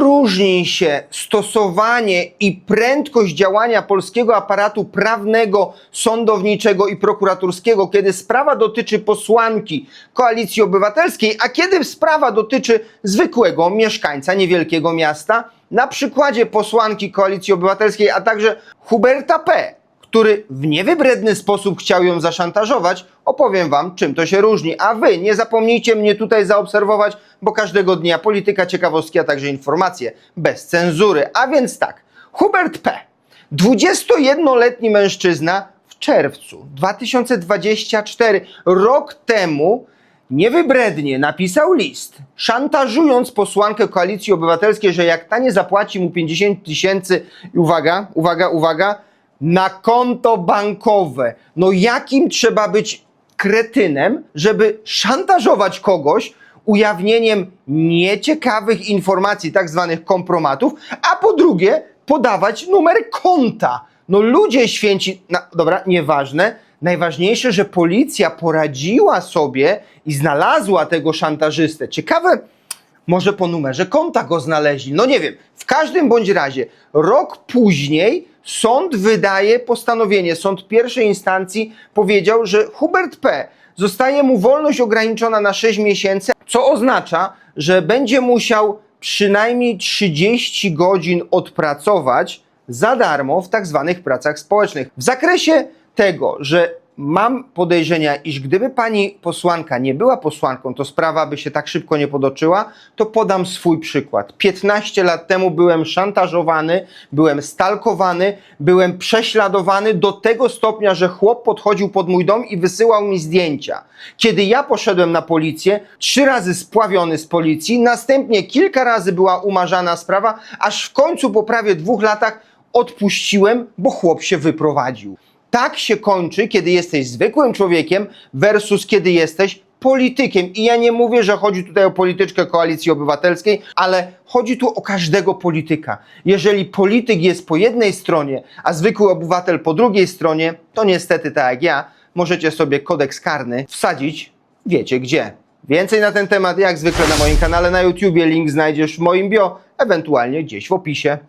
różni się stosowanie i prędkość działania polskiego aparatu prawnego, sądowniczego i prokuratorskiego, kiedy sprawa dotyczy posłanki Koalicji Obywatelskiej, a kiedy sprawa dotyczy zwykłego mieszkańca niewielkiego miasta? Na przykładzie posłanki Koalicji Obywatelskiej, a także Huberta P., który w niewybredny sposób chciał ją zaszantażować, opowiem wam, czym to się różni. A wy nie zapomnijcie mnie tutaj zaobserwować, bo każdego dnia polityka, ciekawostki, a także informacje bez cenzury. A więc tak, Hubert P., 21-letni mężczyzna w czerwcu 2024, rok temu, niewybrednie napisał list, szantażując posłankę Koalicji Obywatelskiej, że jak ta nie zapłaci mu 50 tysięcy, uwaga, uwaga, uwaga, na konto bankowe. No jakim trzeba być kretynem, żeby szantażować kogoś ujawnieniem nieciekawych informacji, tak zwanych kompromatów, a po drugie podawać numer konta. No ludzie święci, no, dobra, nieważne. Najważniejsze, że policja poradziła sobie i znalazła tego szantażystę. Ciekawe, może po numerze konta go znaleźli. No nie wiem. W każdym bądź razie, rok później sąd wydaje postanowienie. Sąd pierwszej instancji powiedział, że Hubert P. zostaje mu wolność ograniczona na 6 miesięcy, co oznacza, że będzie musiał przynajmniej 30 godzin odpracować za darmo w tak zwanych pracach społecznych. W zakresie tego, że mam podejrzenia, iż gdyby pani posłanka nie była posłanką, to sprawa by się tak szybko nie podoczyła, to podam swój przykład. 15 lat temu byłem szantażowany, byłem stalkowany, byłem prześladowany do tego stopnia, że chłop podchodził pod mój dom i wysyłał mi zdjęcia. Kiedy ja poszedłem na policję, trzy razy spławiony z policji, następnie kilka razy była umarzana sprawa, aż w końcu po prawie dwóch latach odpuściłem, bo chłop się wyprowadził. Tak się kończy, kiedy jesteś zwykłym człowiekiem versus kiedy jesteś politykiem. I ja nie mówię, że chodzi tutaj o polityczkę koalicji obywatelskiej, ale chodzi tu o każdego polityka. Jeżeli polityk jest po jednej stronie, a zwykły obywatel po drugiej stronie, to niestety tak jak ja, możecie sobie kodeks karny wsadzić, wiecie gdzie. Więcej na ten temat jak zwykle na moim kanale na YouTubie, link znajdziesz w moim bio, ewentualnie gdzieś w opisie.